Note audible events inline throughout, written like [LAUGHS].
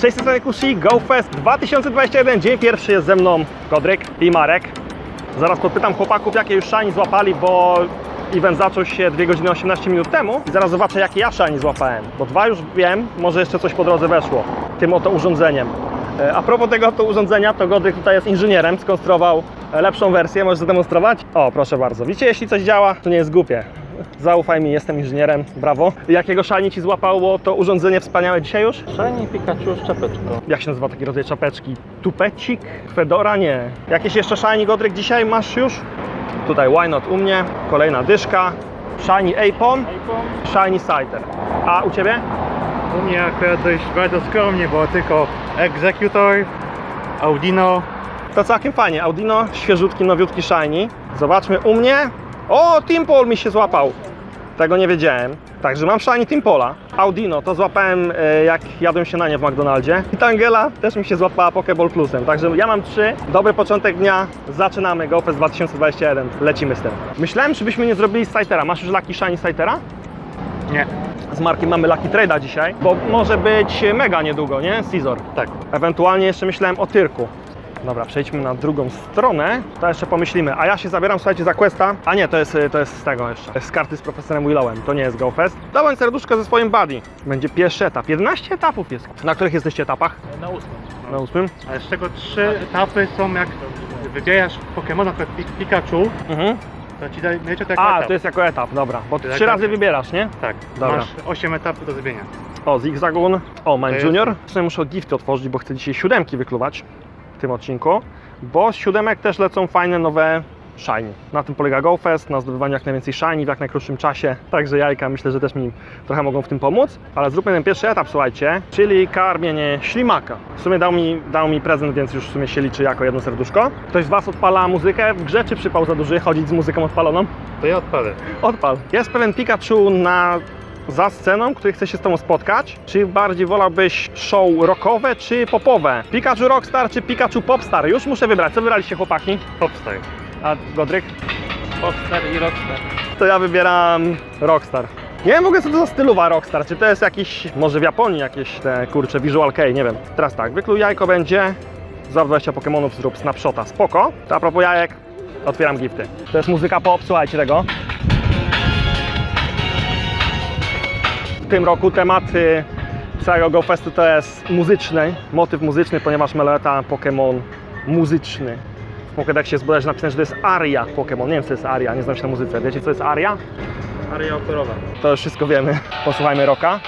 Cześć, z Kushi, GoFest 2021, dzień pierwszy jest ze mną Kodryk i Marek. Zaraz podpytam chłopaków, jakie już shiny złapali, bo event zaczął się 2 godziny 18 minut temu i zaraz zobaczę, jakie ja shiny złapałem, bo dwa już wiem, może jeszcze coś po drodze weszło, tym oto urządzeniem. E, A propos tego oto urządzenia, to Godryk tutaj jest inżynierem, skonstruował e, lepszą wersję, możesz zademonstrować? O, proszę bardzo. Widzicie, jeśli coś działa, to nie jest głupie. Zaufaj mi, jestem inżynierem, brawo. Jakiego shiny Ci złapało to urządzenie wspaniałe dzisiaj już? Shiny Pikachu z czapeczką. Jak się nazywa taki rodzaj czapeczki? Tupecik? Fedora? Nie. Jakieś jeszcze shiny Godryk dzisiaj masz już? Tutaj Why Not u mnie, kolejna dyszka, shiny Apon, shiny Scyther. A u Ciebie? U mnie akurat dość bardzo skromnie, bo tylko Executor, Audino, To całkiem fajnie. Audino, świeżutki, nowiutki shiny. Zobaczmy u mnie. O, Timpol mi się złapał. Tego nie wiedziałem. Także mam shiny Timpola. Audino to złapałem e, jak jadłem się na nie w McDonaldzie. [LAUGHS] I Tangela też mi się złapała Pokeball Plusem. Także ja mam trzy. Dobry początek dnia. Zaczynamy GoFest 2021. Lecimy z tym. Myślałem, czy byśmy nie zrobili Scythera. Masz już Lucky Shiny Scythera? nie, Z Markiem mamy Lucky Trade'a dzisiaj, bo może być mega niedługo, nie? Scizor. tak. Ewentualnie jeszcze myślałem o Tyrku. Dobra, przejdźmy na drugą stronę. To jeszcze pomyślimy. A ja się zabieram, słuchajcie, za Questa. A nie, to jest, to jest z tego jeszcze. Z karty z profesorem Willowem. To nie jest GoFest. Dawaj serduszko ze swoim buddy. Będzie pierwszy etap. 11 etapów jest. Na których jesteście etapach? Na ósmym. Na ósmym? Ale z czego trzy etapy są jak wybierasz Pokemona, na przykład Pi- Pikachu, Mhm. to ci daje to jako A, etap. to jest jako etap, dobra. Bo trzy jak- razy wybierasz, nie? Tak, Dobra. masz 8 etapów do zrobienia. O, Zigzagun. O, Mine jest- Junior. Tutaj muszę gifty otworzyć, bo chcę dzisiaj siódemki wykluwać w tym odcinku. Bo z siódemek też lecą fajne nowe shiny. Na tym polega GoFest, na zdobywaniu jak najwięcej shiny w jak najkrótszym czasie. Także jajka myślę, że też mi trochę mogą w tym pomóc. Ale zróbmy ten pierwszy etap, słuchajcie, czyli karmienie ślimaka. W sumie dał mi, dał mi prezent, więc już w sumie się liczy jako jedno serduszko. Ktoś z Was odpala muzykę w grze, czy przypał za duży chodzić z muzyką odpaloną? To ja odpalę. Odpal. Jest pewien Pikachu na za sceną, który chce się z Tobą spotkać. Czy bardziej wolałbyś show rockowe czy popowe? Pikachu Rockstar czy Pikachu Popstar? Już muszę wybrać. Co wybraliście chłopaki? Popstar. A Godryk? Popstar i Rockstar. To ja wybieram Rockstar. Nie wiem w ogóle co to za stylowa Rockstar. Czy to jest jakiś, może w Japonii jakieś te kurcze Visual Kei, nie wiem. Teraz tak, wykluj jajko będzie. Za 20 Pokemonów zrób snapshota. Spoko. To a propos jajek, otwieram gifty. To jest muzyka pop, słuchajcie tego. W tym roku temat całego GoFestu to jest muzyczny, motyw muzyczny, ponieważ Meleta Pokémon muzyczny. W Pokédexie jest bodajże napisane, że to jest aria Pokémon. Nie wiem co to jest aria, nie znam się na muzyce. Wiecie co jest aria? Aria oporowa. To już wszystko wiemy. Posłuchajmy roka.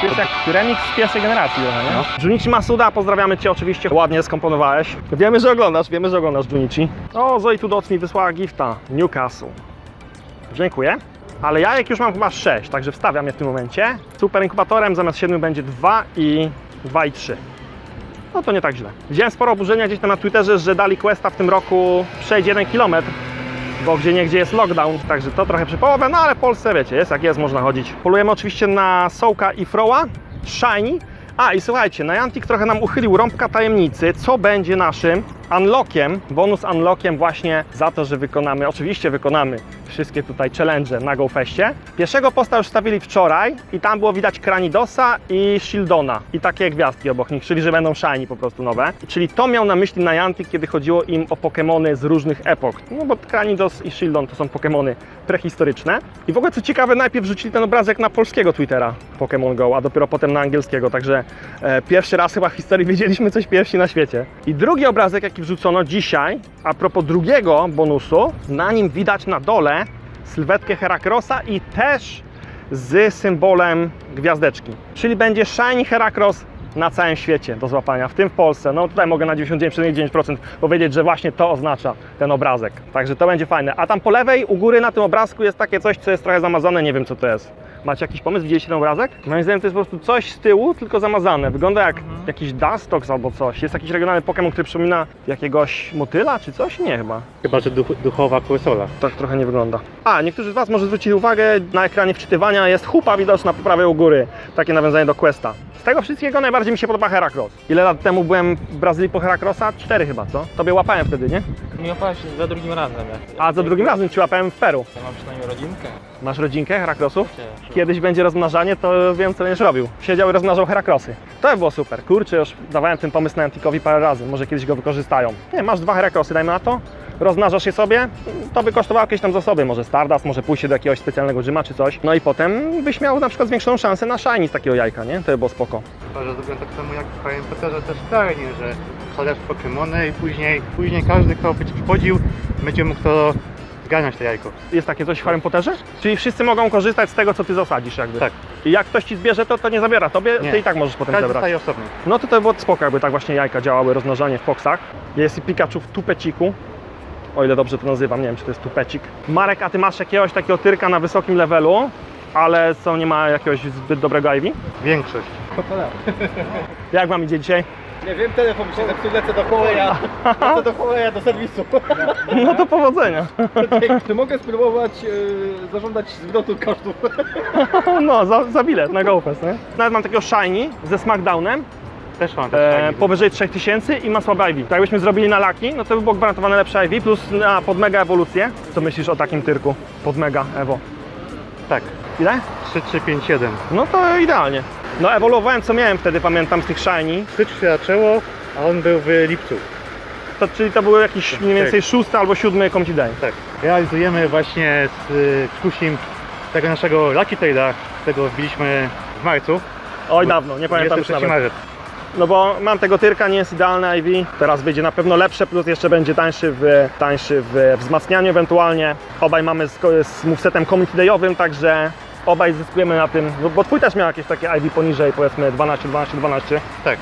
To jest jak remix z pierwszej generacji trochę, nie? No. Junichi Masuda, pozdrawiamy Cię oczywiście, ładnie skomponowałeś. Wiemy, że oglądasz, wiemy, że oglądasz Junichi. O, Zoe Tudoc mi wysłała gifta. Newcastle. Dziękuję. Ale jajek już mam chyba 6, także wstawiam je w tym momencie. Super inkubatorem zamiast 7 będzie 2 i 2 i 3. No to nie tak źle. Widziałem sporo oburzenia gdzieś tam na Twitterze, że dali Questa w tym roku przejść 1 km, bo gdzie niegdzie jest lockdown, także to trochę przy połowę, no ale w Polsce wiecie, jest jak jest, można chodzić. Polujemy oczywiście na Sołka i Froła, Shiny. A i słuchajcie, Niantic trochę nam uchylił rąbka tajemnicy, co będzie naszym unlockiem, bonus unlockiem właśnie za to, że wykonamy, oczywiście wykonamy wszystkie tutaj challenge na GoFestie. Pierwszego posta już stawili wczoraj i tam było widać Kranidosa i Shieldona i takie gwiazdki obok nich, czyli że będą shiny po prostu nowe. Czyli to miał na myśli Niantic, kiedy chodziło im o Pokémony z różnych epok. No bo Kranidos i Shieldon to są Pokémony prehistoryczne. I w ogóle co ciekawe, najpierw rzucili ten obrazek na polskiego Twittera Pokémon Go, a dopiero potem na angielskiego, także e, pierwszy raz chyba w historii [LAUGHS] wiedzieliśmy coś pierwsi na świecie. I drugi obrazek, jaki wrzucono dzisiaj, a propos drugiego bonusu, na nim widać na dole sylwetkę Herakrosa i też z symbolem gwiazdeczki. Czyli będzie Shiny Heracross na całym świecie do złapania, w tym w Polsce. No tutaj mogę na 99,9% powiedzieć, że właśnie to oznacza ten obrazek. Także to będzie fajne. A tam po lewej, u góry na tym obrazku jest takie coś, co jest trochę zamazane, nie wiem co to jest. Macie jakiś pomysł? Widzieliście ten obrazek? Moim zdaniem to jest po prostu coś z tyłu, tylko zamazane. Wygląda jak jakiś Dustox albo coś. Jest jakiś regionalny Pokémon, który przypomina jakiegoś motyla czy coś? Nie chyba. Chyba, że duch, duchowa konsola. Tak trochę nie wygląda. A, niektórzy z Was może zwrócili uwagę, na ekranie wczytywania jest hupa widoczna po prawej u góry. Takie nawiązanie do Questa. Z tego wszystkiego najbardziej mi się podoba Heracross. Ile lat temu byłem w Brazylii po Heracrossa? Cztery chyba, co? Tobie łapałem wtedy, nie? Nie opłaci za drugim razem. Jak, A za drugim razem Ci łapałem w Peru. Ja mam przynajmniej rodzinkę. Masz rodzinkę Heracrossów? Czy- kiedyś będzie rozmnażanie, to wiem co będziesz robił. Siedział i rozmnażał Herakrosy. To by było super. Kurczę, już dawałem ten pomysł na Antikowi parę razy. Może kiedyś go wykorzystają. Nie, masz dwa Herakrosy, dajmy na to. Rozmnażasz je sobie, to by kosztowało jakieś tam zasoby, może Stardust, może pójście do jakiegoś specjalnego gyma czy coś. No i potem byś miał na przykład zwiększoną szansę na shiny z takiego jajka, nie? To by było spoko. To, że zrobiłem tak samo jak w Harry Potterze też Darnie, że wsadzasz Pokemony i później, później każdy, kto będzie wchodził, będzie mógł to zganiać to jajko. Jest takie coś w Harry Potterze? Czyli wszyscy mogą korzystać z tego, co ty zasadzisz jakby. Tak. I jak ktoś ci zbierze, to, to nie zabiera tobie, Nie. ty i tak możesz potem Każdy zebrać. dostaje osobno. No to to by było spoko, jakby tak właśnie jajka działały, rozmnażanie w foksach. Jest i Pikachu w tupeciku. O ile dobrze to nazywam, nie wiem czy to jest tupecik. Marek, a ty masz jakiegoś takiego tyrka na wysokim levelu, ale co, nie ma jakiegoś zbyt dobrego Ivy? Większość. Jak wam idzie dzisiaj? Nie wiem, telefon mi się zepsuł, lecę do Huawei'a, lecę do Huawei'a do serwisu. No to powodzenia. Czy mogę spróbować e, zażądać zwrotu kosztów? [LAUGHS] No, za, za bilet na GoFest, nie? Nawet mam takiego shiny ze Smackdownem, Też mam też e, powyżej 3000 i ma słabe Ivy. To jakbyśmy zrobili na laki, no to by było gwarantowane lepsze Ivy, plus na pod mega ewolucję. Co myślisz o takim tyrku? Pod mega Evo. Tak. Ile? 3, 3, 5, 7. No to idealnie. No ewoluowałem co miałem wtedy, pamiętam z tych shiny. Stycz się zaczęło, a on był w lipcu. To, czyli to był jakiś mniej więcej Tak. szósty albo siódmy Community Day. Tak. Realizujemy właśnie z y, Kusim tego naszego Lucky Trade'a, tego wbiliśmy w marcu. Oj dawno, nie pamiętam już 23 nawet. marzec. No bo mam tego tyrka, nie jest idealny IV. Teraz wyjdzie na pewno lepsze, plus jeszcze będzie tańszy w, tańszy w wzmacnianiu ewentualnie. Obaj mamy z, z movesetem Community Dayowym, także obaj zyskujemy na tym. Bo twój też miał jakieś takie IV poniżej powiedzmy 12, 12, 12. Tak.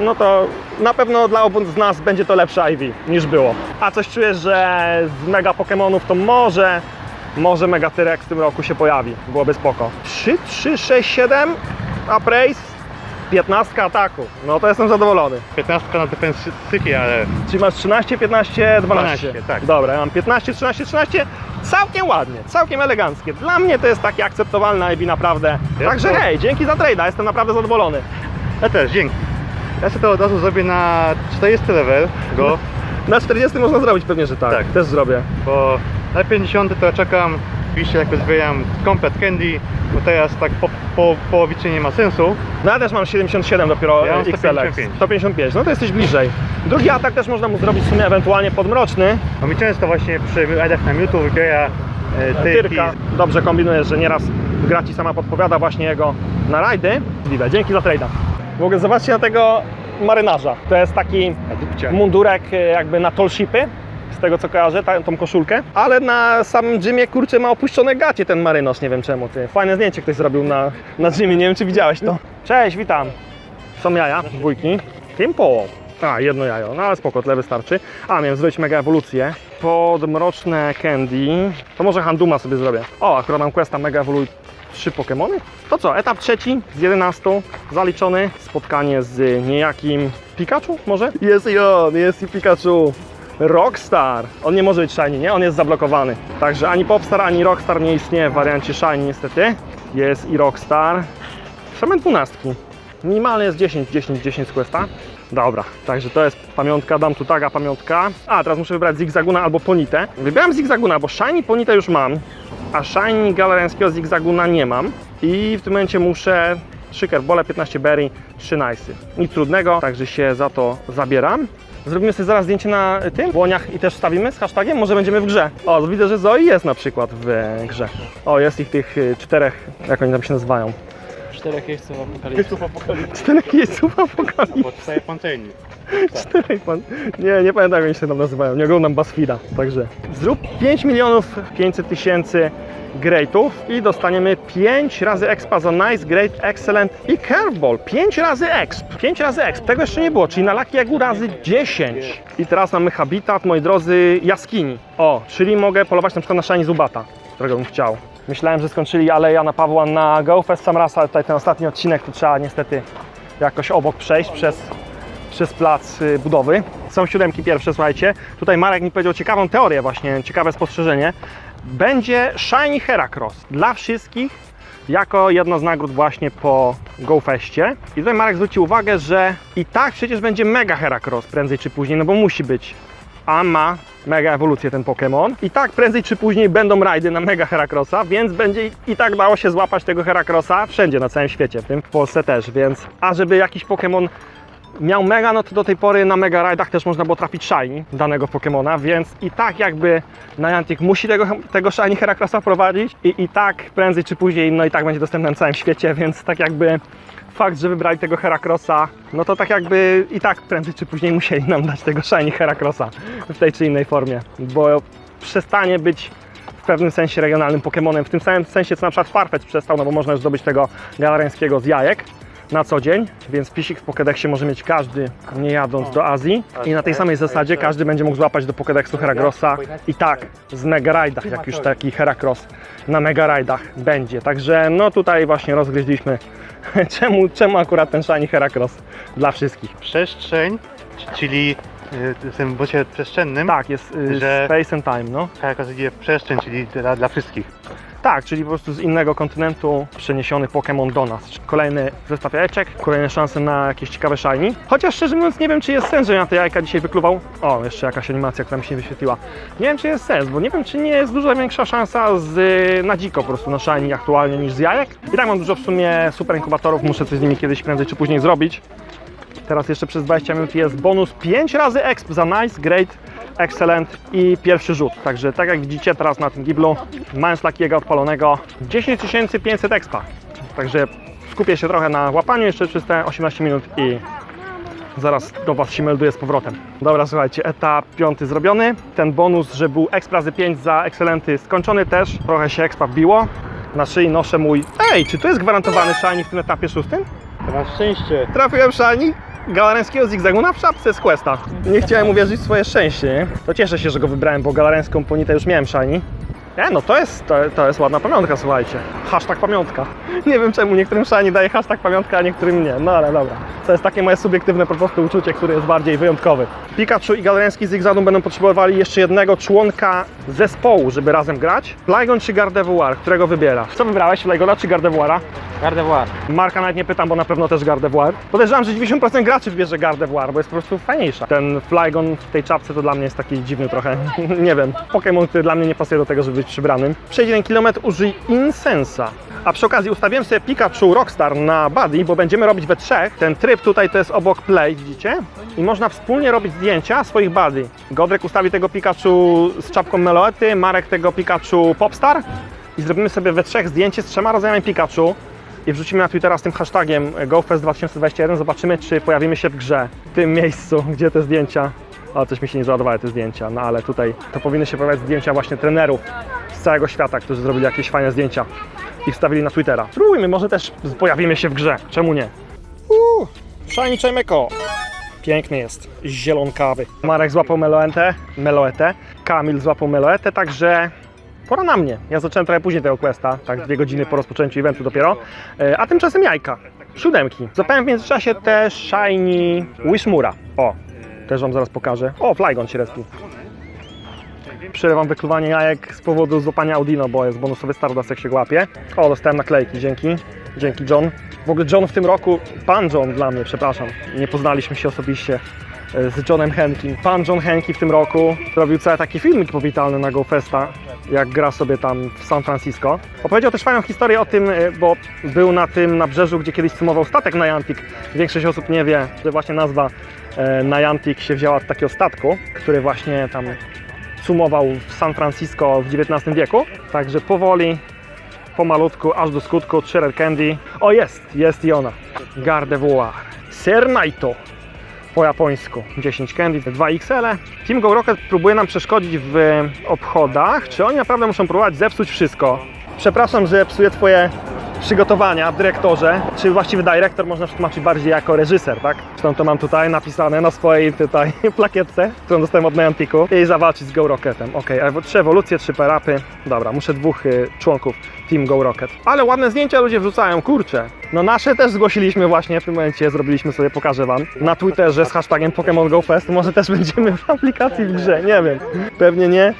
no to na pewno dla obu z nas będzie to lepsze IV niż było. A coś czujesz, że z mega Pokémonów to może, może Mega Tyrek w tym roku się pojawi. Byłoby spoko. 3, 3, 6, 7 Appraise, 15 ataku. No to jestem zadowolony. 15 na defensyki, ale Czyli masz 13, 15, 12. 12, tak. Dobra, ja mam 15, 13, 13. Całkiem ładnie, całkiem eleganckie. Dla mnie to jest takie akceptowalne IV naprawdę. Ja Także to- hej, dzięki za trade'a, jestem naprawdę zadowolony. ja też, dzięki. Ja sobie to od razu zrobię na 40 level go, Na 40 można zrobić pewnie, że tak. Tak. Też zrobię. bo na 50 to czekam, oczywiście jakby zbieram komplet candy, bo teraz tak po, po połowicznie nie ma sensu. No ja też mam 77 dopiero Ja mam XLX. 155. 155, no to jesteś bliżej. Drugi atak też można mu zrobić w sumie ewentualnie podmroczny. No mi często właśnie przy rajdach na Mewtwo wybiera e, tyrki. Tyrka. Dobrze kombinujesz, że nieraz gra ci sama podpowiada właśnie jego na rajdy. Dzięki za trade'a. W ogóle zobaczcie na tego marynarza. To jest taki mundurek e, jakby na tolshipy. Z tego co kojarzę, ta, tą koszulkę. Ale na samym gymie, kurczę, ma opuszczone gacie ten marynarz, nie wiem czemu. Ty. Fajne zdjęcie ktoś zrobił na, na gymie, nie wiem czy widziałeś to. Cześć, witam. Są jaja, dwójki. Tempo. A, jedno jajo, no ale spoko, tyle wystarczy. A, miałem zrobić mega ewolucję. Podmroczne candy. To może Handuma sobie zrobię. O, akurat mam questa mega ewoluj trzy Pokémony. To co, etap trzeci z 11 zaliczony. Spotkanie z niejakim Pikachu może? Jest i on, jest i Pikachu. Rockstar. On nie może być shiny, nie? On jest zablokowany. Także ani Popstar, ani Rockstar nie istnieje w wariancie shiny niestety. Jest i Rockstar. Same dwunastki. Minimalnie jest 10, 10, 10 z questa. Dobra, także to jest pamiątka, dam tu taga pamiątka. A, teraz muszę wybrać Zigzaguna albo Ponitę. Wybrałem Zigzaguna, bo Shiny Ponitę już mam, a Shiny Galariańskiego Zigzaguna nie mam. I w tym momencie muszę 3 Kerbole, 15 Berry, 3 Nice'y. Nic trudnego, także się za to zabieram. Zrobimy sobie zaraz zdjęcie na tym łoniach i też wstawimy z hashtagiem, może będziemy w grze. O, widzę, że Zoe jest na przykład w grze. O, jest ich tych y, czterech, jak oni tam się nazywają. Czterech jeźdźców apokalipsy. Czterech jeźdźców apokalipsy. Bo cztery pancerni. [LAUGHS] Czterej pan. Nie, nie pamiętam jak oni się tam nazywają. Nie oglądam BuzzFeeda, także. Zrób 5 milionów 500 tysięcy greatów i dostaniemy 5 razy expa za nice, great, excellent i curveball. 5 razy exp. 5 razy exp. Tego jeszcze nie było, czyli na Lucky Jagu razy 10. I teraz mamy habitat, moi drodzy, jaskini. O, czyli mogę polować na przykład na Shiny Zubata, którego bym chciał. Myślałem, że skończyli ale Jana Pawła na GoFest sam raz, ale tutaj ten ostatni odcinek to trzeba niestety jakoś obok przejść przez przez plac y, budowy. Są siódemki pierwsze, słuchajcie. Tutaj Marek mi powiedział ciekawą teorię właśnie, ciekawe spostrzeżenie. Będzie Shiny Heracross dla wszystkich jako jedna z nagród właśnie po GoFestie. I tutaj Marek zwrócił uwagę, że i tak przecież będzie Mega Heracross prędzej czy później, no bo musi być. A ma mega ewolucję ten Pokémon. I tak prędzej czy później będą rajdy na mega Heracrossa, więc będzie i tak dało się złapać tego Heracrossa wszędzie na całym świecie, w tym w Polsce też, więc a żeby jakiś Pokémon miał mega, no to do tej pory na mega rajdach też można było trafić shiny danego Pokemona, więc i tak jakby Niantic musi tego, tego shiny Heracrossa prowadzić i, i tak prędzej czy później, no i tak będzie dostępny na całym świecie, więc tak jakby fakt, że wybrali tego Heracrossa, no to tak jakby i tak prędzej czy później musieli nam dać tego shiny Heracrossa w tej czy innej formie, bo przestanie być w pewnym sensie regionalnym Pokemonem, w tym samym sensie co na przykład Farfetch przestał, no bo można już zdobyć tego galarańskiego z jajek na co dzień, więc pisik w Pokédexie może mieć każdy, nie jadąc do Azji i na tej samej zasadzie każdy będzie mógł złapać do Pokédexu Heracrossa i tak z Mega Rajdach, jak już taki Heracross na Mega Rajdach będzie, także no tutaj właśnie rozgryźliśmy [LAUGHS] czemu, czemu akurat ten shiny Heracross dla wszystkich. Przestrzeń, czyli y, w tym bocie przestrzennym, Tak, jest y, Że- Space and Time, no. Karakas idzie w przestrzeń, czyli dla, dla wszystkich. Tak, czyli po prostu z innego kontynentu przeniesiony Pokémon do nas. Kolejny zestaw jajeczek, kolejne szanse na jakieś ciekawe shiny. Chociaż szczerze mówiąc nie wiem, czy jest sens, że na te jajka dzisiaj wykluwał. O, jeszcze jakaś animacja, która mi się wyświetliła. Nie wiem, czy jest sens, bo nie wiem, czy nie jest dużo większa szansa z, na dziko po prostu na shiny aktualnie niż z jajek. I tak mam dużo w sumie super inkubatorów, muszę coś z nimi kiedyś prędzej czy później zrobić. Teraz jeszcze przez 20 minut jest bonus 5 razy exp za nice, great, excellent i pierwszy rzut. Także tak jak widzicie teraz na tym giblu, mając takiego odpalonego 10 500 expa. Także skupię się trochę na łapaniu jeszcze przez te 18 minut i zaraz do Was się melduję z powrotem. Dobra, słuchajcie, etap piąty zrobiony. Ten bonus, że był exp razy 5 za excelenty skończony też. Trochę się expa wbiło. Na szyi noszę mój... Ej, czy to jest gwarantowany shiny w tym etapie szóstym? Masz szczęście. Trafiłem shiny galareńskiego zigzagu w szapce z Questa. Nie chciałem uwierzyć w swoje szczęście, nie? To cieszę się, że go wybrałem, bo galareńską ponitę już miałem shiny. Nie, no to jest, to, to jest ładna pamiątka, słuchajcie. Hashtag pamiątka. [LAUGHS] Nie wiem czemu niektórym shiny daje hashtag pamiątka, a niektórym nie. No ale dobra. To jest takie moje subiektywne po prostu uczucie, które jest bardziej wyjątkowe. Pikachu i galareński zigzagum będą potrzebowali jeszcze jednego członka zespołu, żeby razem grać. Flygon czy Gardevoir? Którego wybierasz? Co wybrałeś, Flygona czy Gardevoira? Gardevoir. Marka nawet nie pytam, bo na pewno też Gardevoir. Podejrzewam, że 90% graczy wybierze Gardevoir, bo jest po prostu fajniejsza. Ten Flygon w tej czapce to dla mnie jest taki dziwny trochę. [LAUGHS] nie wiem. Pokémon, który dla mnie nie pasuje do tego, żeby być przybranym. Przejdź 1 km, użyj Insensa. A przy okazji ustawiłem sobie Pikachu Rockstar na Buddy, bo będziemy robić we trzech. Ten tryb tutaj to jest obok Play, widzicie? I można wspólnie robić zdjęcia swoich Buddy. Godrek ustawi tego Pikachu z czapką Meloety, Marek tego Pikachu Popstar. I zrobimy sobie we trzech zdjęcie z trzema rodzajami Pikachu i wrzucimy na Twittera z tym hashtagiem GoFest 2021. Zobaczymy, czy pojawimy się w grze, w tym miejscu, gdzie te zdjęcia. O, coś mi się nie załadowały te zdjęcia, no ale tutaj to powinny się pojawiać zdjęcia właśnie trenerów z całego świata, którzy zrobili jakieś fajne zdjęcia i wstawili na Twittera. Spróbujmy, może też pojawimy się w grze, czemu nie? Uuu, Shiny Chaimeko. Piękny jest, zielonkawy. Marek złapał meloetę, meloetę, Kamil złapał meloetę, także pora na mnie. Ja zacząłem trochę później tego questa, tak dwie godziny po rozpoczęciu eventu dopiero. E, A tymczasem jajka, siódemki. Zapałem w międzyczasie też Shiny Wishmura. O, też Wam zaraz pokażę. O, Flygon się respił. Przerywam wykluwanie jajek z powodu złapania Audino, bo jest bonusowy Stardust jak się łapie. O, dostałem naklejki, dzięki. Dzięki John. W ogóle John w tym roku, pan John dla mnie, przepraszam, nie poznaliśmy się osobiście z Johnem Henki. Pan John Henki w tym roku robił cały taki filmik powitalny na GoFesta, jak gra sobie tam w San Francisco. Opowiedział też fajną historię o tym, e, bo był na tym nabrzeżu, gdzie kiedyś cumował statek Niantic. Większość osób nie wie, że właśnie nazwa e, Niantic się wzięła od takiego statku, który właśnie tam cumował w San Francisco w XIX wieku. Także powoli, pomalutku, aż do skutku, Shredder Candy. O jest, jest i ona. Gardevoir. Sernaito. Po japońsku. 10 candy, 2 XL. Team Go Rocket próbuje nam przeszkodzić w obchodach. Czy oni naprawdę muszą próbować zepsuć wszystko? Przepraszam, że psuję Twoje przygotowania w dyrektorze, czy właściwy dyrektor można przetłumaczyć bardziej jako reżyser, tak? Zresztą to mam tutaj napisane na swojej tutaj [LAUGHS] plakietce, którą dostałem od Niantiku i zawalczyć z Go Rocketem. Ok, trzy ewolucje, trzy perapy. Dobra, muszę dwóch y, członków Team Go Rocket. Ale ładne zdjęcia ludzie wrzucają, kurczę. No nasze też zgłosiliśmy właśnie, w tym momencie zrobiliśmy sobie, pokażę Wam, na Twitterze z hashtagiem Pokémon Go Fest. Może też będziemy w aplikacji w grze, nie wiem. Pewnie nie.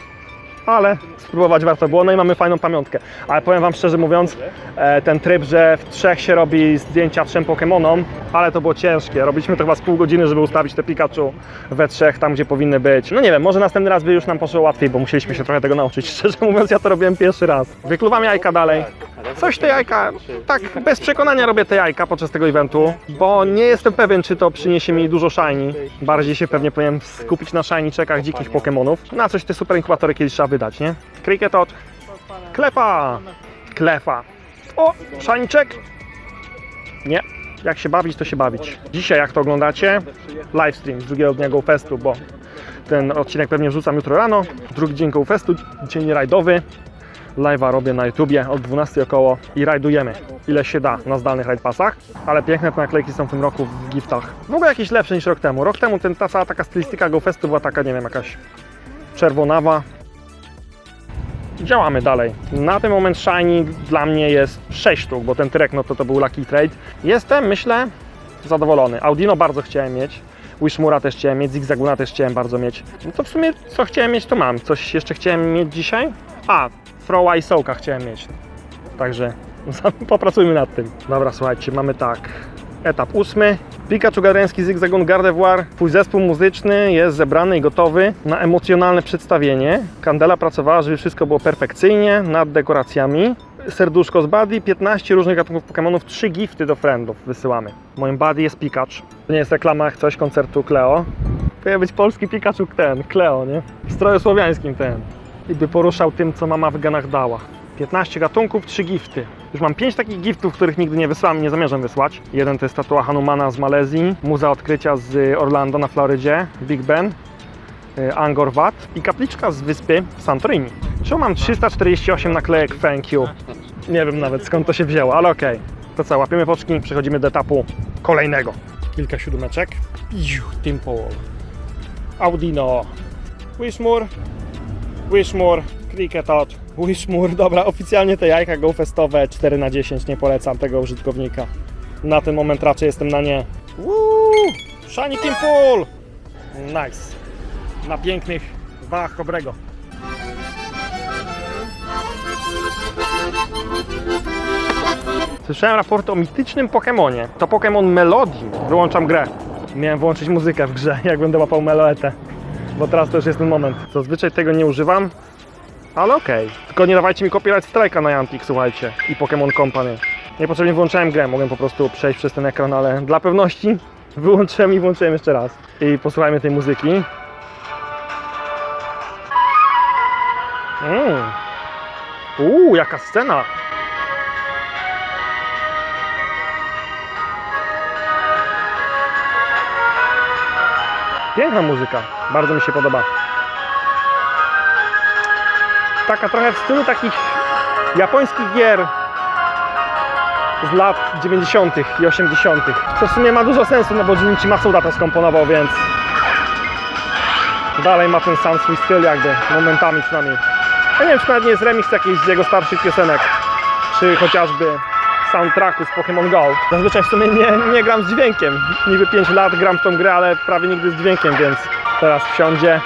Ale spróbować warto było, no i mamy fajną pamiątkę. Ale powiem Wam szczerze mówiąc, e, ten tryb, że w trzech się robi zdjęcia trzem Pokémonom, ale to było ciężkie. Robiliśmy to chyba z pół godziny, żeby ustawić te Pikachu we trzech tam, gdzie powinny być. No nie wiem, może następny raz by już nam poszło łatwiej, bo musieliśmy się trochę tego nauczyć. [LAUGHS] Szczerze mówiąc, ja to robiłem pierwszy raz. Wykluwam jajka dalej. Coś te jajka, tak bez przekonania robię te jajka podczas tego eventu, bo nie jestem pewien, czy to przyniesie mi dużo shiny. Bardziej się pewnie powinien skupić na shiny czekach dzikich Pokémonów. Na coś te super inkubatory kiedyś trzeba wydać, nie? Cricketot, klepa, klefa. O, shiny check. Nie. Jak się bawić, to się bawić. Dzisiaj, jak to oglądacie, livestream z drugiego dnia GoFestu, bo ten odcinek pewnie wrzucam jutro rano. Drugi dzień GoFestu, dzień rajdowy. Live'a robię na YouTubie od 12 około i rajdujemy ile się da na zdalnych raid passach, ale piękne te naklejki są w tym roku w giftach. W ogóle jakieś lepsze niż rok temu. Rok temu ten, ta cała taka stylistyka GoFestu była taka, nie wiem, jakaś czerwonawa. Działamy dalej. Na ten moment Shiny dla mnie jest 6 sztuk, bo ten Tyrek no to to był Lucky Trade. Jestem, myślę, zadowolony. Audino bardzo chciałem mieć. Wishmura też chciałem mieć, Zigzaguna też chciałem bardzo mieć. No to w sumie co chciałem mieć, to mam. Coś jeszcze chciałem mieć dzisiaj? A, Throwa i Sołka chciałem mieć. Także [LAUGHS] popracujmy nad tym. Dobra, słuchajcie, mamy tak. Etap ósmy. Pikachu Gareński Zigzagun Gardevoir. Twój zespół muzyczny jest zebrany i gotowy na emocjonalne przedstawienie. Kandela pracowała, żeby wszystko było perfekcyjnie, nad dekoracjami. Serduszko z Buddy, 15 różnych gatunków Pokémonów, 3 gifty do friendów wysyłamy. Moim Buddy jest Pikachu. To nie jest reklama jak coś koncertu Cleo. Powinien być polski Pikachu ten, Cleo, nie? W stroju słowiańskim ten. I by poruszał tym, co mama w genach dała. 15 gatunków, 3 gifty. Już mam 5 takich giftów, których nigdy nie wysłałem i nie zamierzam wysłać. Jeden to jest tatua Hanumana z Malezji, Muza Odkrycia z Orlando na Florydzie, Big Ben, y, Angkor Wat i kapliczka z wyspy Santorini. Czemu mam 348 naklejek thank you? Nie wiem nawet skąd to się wzięło, ale okej. To co, łapiemy poczki, przechodzimy do etapu kolejnego. Kilka siódemeczek. Iu, Team Paul. Audino. Wishmur. Wishmur. Cricketot. Wishmur. Dobra, oficjalnie te jajka GoFestowe 4 na 10 nie polecam tego użytkownika. Na ten moment raczej jestem na nie. Woo! Shiny Team Pool! Nice. Na pięknych wach Kobrego. Słyszałem raporty o mitycznym Pokemonie. To Pokemon Melody. Wyłączam grę. Miałem włączyć muzykę w grze, [LAUGHS] jak będę łapał Meloetę. Bo teraz to już jest ten moment. Zazwyczaj tego nie używam, ale okej. Tylko nie dawajcie mi copyright strike'a na Niantic, słuchajcie. I Pokémon Company. Niepotrzebnie włączałem grę, mogłem po prostu przejść przez ten ekran, ale dla pewności [LAUGHS] wyłączyłem i włączyłem jeszcze raz. I posłuchajmy tej muzyki. Mm. Uuu, jaka scena! Piękna muzyka, bardzo mi się podoba. Taka trochę w stylu takich japońskich gier z lat 90. i 80. Co w sumie ma dużo sensu, no bo Junichi Masuda to skomponował, więc dalej ma ten sam swój styl jakby, momentami przynajmniej. Ja nie wiem, czy nawet nie jest remix jakiejś z jego starszych piosenek, czy chociażby soundtracku z Pokémon Go. Zazwyczaj w sumie nie, nie gram z dźwiękiem. Niby 5 lat gram w tą grę, ale prawie nigdy z dźwiękiem, więc teraz wsiądzie.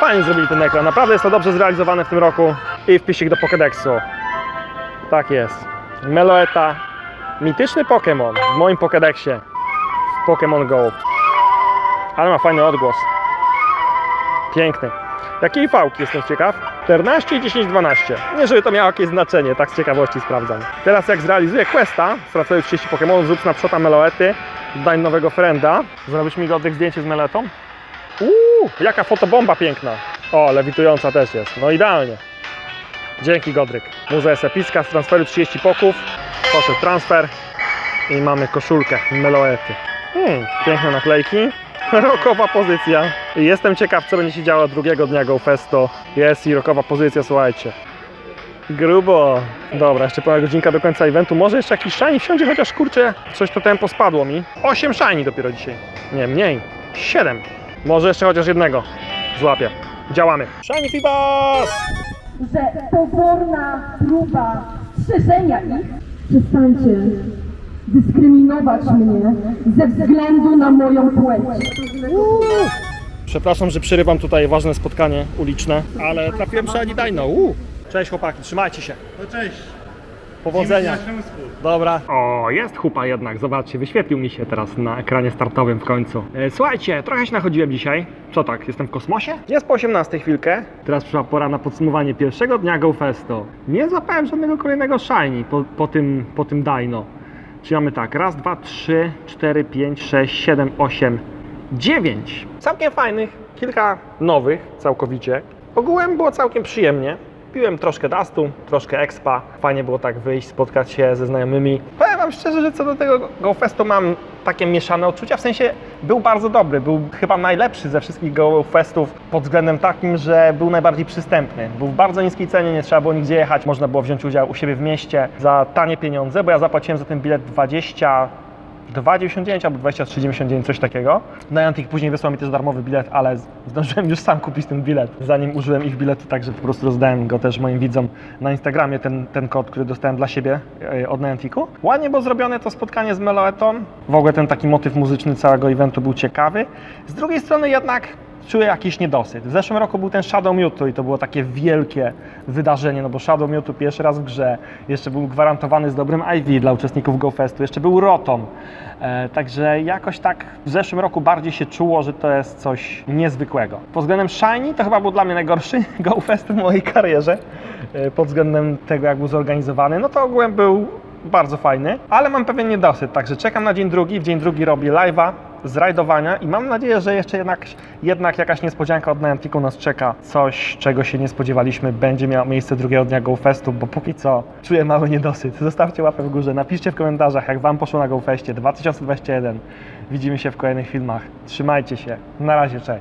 Fajnie zrobili ten ekran. Naprawdę jest to dobrze zrealizowane w tym roku i wpisik do Pokédexu. Tak jest. Meloeta. Mityczny Pokémon w moim Pokédexie w Pokémon Go. Ale ma fajny odgłos. Piękny. Jakiej fałki jestem ciekaw? 14 i 10, 12. Nie, żeby to miało jakieś znaczenie, tak z ciekawości sprawdzam. Teraz jak zrealizuję questa, stracając 30 Pokémonów, zrób snapshota Meloety, daj nowego frienda. Zrobisz mi godnych zdjęcie z Meletą? Uuu, jaka fotobomba piękna. O, lewitująca też jest. No idealnie. Dzięki Godryk. Muza jest epicka, z transferu 30 poków. Poszedł transfer i mamy koszulkę Meloety. Hmm, piękne naklejki. Rokowa pozycja. Jestem ciekaw, co będzie się działo drugiego dnia GoFesto. Jest i rokowa pozycja, słuchajcie. Grubo. Dobra, jeszcze ponad godzinka do końca eventu. Może jeszcze jakiś shiny wsiądzie, chociaż kurczę, coś to tempo spadło mi. 8 shiny dopiero dzisiaj. Nie, mniej. 7. Może jeszcze chociaż jednego złapię. Działamy. Shiny Fibas! że powolna próba strzeżenia ich. Przestańcie dyskryminować mnie ze względu na moją płeć. Przepraszam, że przerywam tutaj ważne spotkanie uliczne, ale trafiłem przy Ani Dajno. Uu. Cześć chłopaki, trzymajcie się. No cześć. Powodzenia. Dobra. O, jest chupa jednak, zobaczcie, wyświetlił mi się teraz na ekranie startowym w końcu. E, słuchajcie, trochę się nachodziłem dzisiaj. Co tak, jestem w kosmosie? Jest po 18 chwilkę. Teraz przyszła pora na podsumowanie pierwszego dnia GoFesto. Nie złapałem żadnego kolejnego shiny po, po, tym, po tym Dino. Czyli mamy tak, raz, dwa, trzy, cztery, pięć, sześć, siedem, osiem, dziewięć. Całkiem fajnych, kilka nowych całkowicie. Ogółem było całkiem przyjemnie. Piłem troszkę Dustu, troszkę Expa. Fajnie było tak wyjść, spotkać się ze znajomymi. Powiem Wam szczerze, że co do tego GoFestu mam takie mieszane odczucia. W sensie był bardzo dobry. Był chyba najlepszy ze wszystkich GoFestów pod względem takim, że był najbardziej przystępny. Był w bardzo niskiej cenie, nie trzeba było nigdzie jechać. Można było wziąć udział u siebie w mieście za tanie pieniądze, bo ja zapłaciłem za ten bilet 20 2,99 albo 23,99, coś takiego. Niantic później wysłał mi też darmowy bilet, ale zdążyłem już sam kupić ten bilet, zanim użyłem ich biletu, także po prostu rozdałem go też moim widzom na Instagramie, ten, ten kod, który dostałem dla siebie e, od Nianticu. Ładnie było zrobione to spotkanie z Meloeton. W ogóle ten taki motyw muzyczny całego eventu był ciekawy. Z drugiej strony jednak czuję jakiś niedosyt. W zeszłym roku był ten Shadow Mewtwo i to było takie wielkie wydarzenie, no bo Shadow Mewtwo pierwszy raz w grze, jeszcze był gwarantowany z dobrym IV dla uczestników GoFestu, jeszcze był Rotom. E, także jakoś tak w zeszłym roku bardziej się czuło, że to jest coś niezwykłego. Pod względem Shiny to chyba był dla mnie najgorszy [LAUGHS] GoFest w mojej karierze, e, pod względem tego jak był zorganizowany. No to ogółem był bardzo fajny, ale mam pewien niedosyt, także czekam na dzień drugi. W dzień drugi robię live'a z rajdowania i mam nadzieję, że jeszcze jednak, jednak jakaś niespodzianka od Nianticu nas czeka. Coś, czego się nie spodziewaliśmy, będzie miało miejsce drugiego dnia GoFestu, bo póki co czuję mały niedosyt. Zostawcie łapę w górze, napiszcie w komentarzach, jak Wam poszło na GoFestie 2021. Widzimy się w kolejnych filmach. Trzymajcie się. Na razie, cześć.